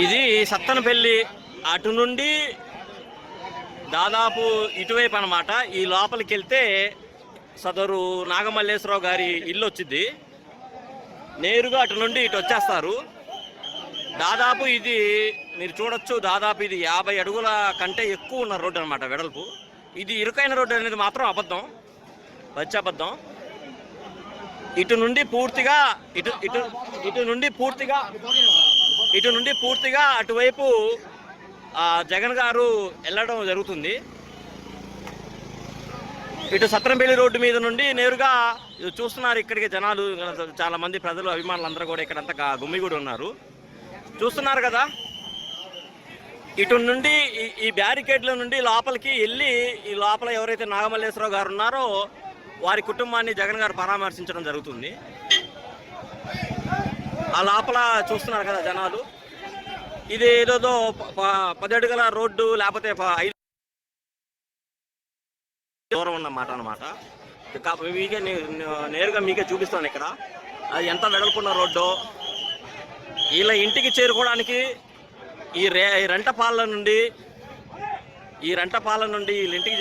ఇది సత్తనపల్లి అటు నుండి దాదాపు ఇటువైపు అన్నమాట. ఈ లోపలికి వెళ్తే సదరు నాగమల్లేశ్వరరావు గారి ఇల్లు వచ్చింది నేరుగా అటు నుండి ఇటు వచ్చేస్తారు. దాదాపు ఇది మీరు చూడొచ్చు దాదాపు ఇది యాభై అడుగుల కంటే ఎక్కువ ఉన్న రోడ్డు అనమాట వెడల్పు. ఇది ఇరుకైన రోడ్డు అనేది మాత్రం అబద్ధం. వచ్చే అబద్ధం. ఇటు నుండి పూర్తిగా ఇటు ఇటు ఇటు నుండి పూర్తిగా ఇటు నుండి పూర్తిగా అటువైపు ఆ, జగన్ గారు వెళ్ళడం జరుగుతుంది. ఇటు సత్రంపల్లి రోడ్డు మీద నుండి నేరుగా చూస్తున్నారు ఇక్కడికి జనాలు. చాలా మంది ప్రజలు అభిమానులు అందరూ కూడా ఇక్కడంతా గుమ్మిగూడి ఉన్నారు. చూస్తున్నారు కదా ఇటు నుండి ఈ- ఈ బ్యారికేడ్ల నుండి లోపలికి వెళ్ళి ఈ లోపల ఎవరైతే నాగమల్లేశ్వరరావు గారు ఉన్నారో వారి కుటుంబాన్ని జగన్ గారు పరామర్శించడం జరుగుతుంది. ఆ లోపల చూస్తున్నారు కదా జనాలు. ఇది ఏదో ప- పది అడుగుల రోడ్డు లేకపోతే ఐదు దూరం ఉన్నమాట అనమాట మీకే నే- నేరుగా మీకే చూపిస్తాను ఇక్కడ. అది ఎంత వెడల్పున్న రోడ్డు. వీళ్ళ ఇంటికి చేరుకోవడానికి ఈ రే ఈ రెంటపాల నుండి ఈ రెంటపాల నుండి వీళ్ళ ఇంటికి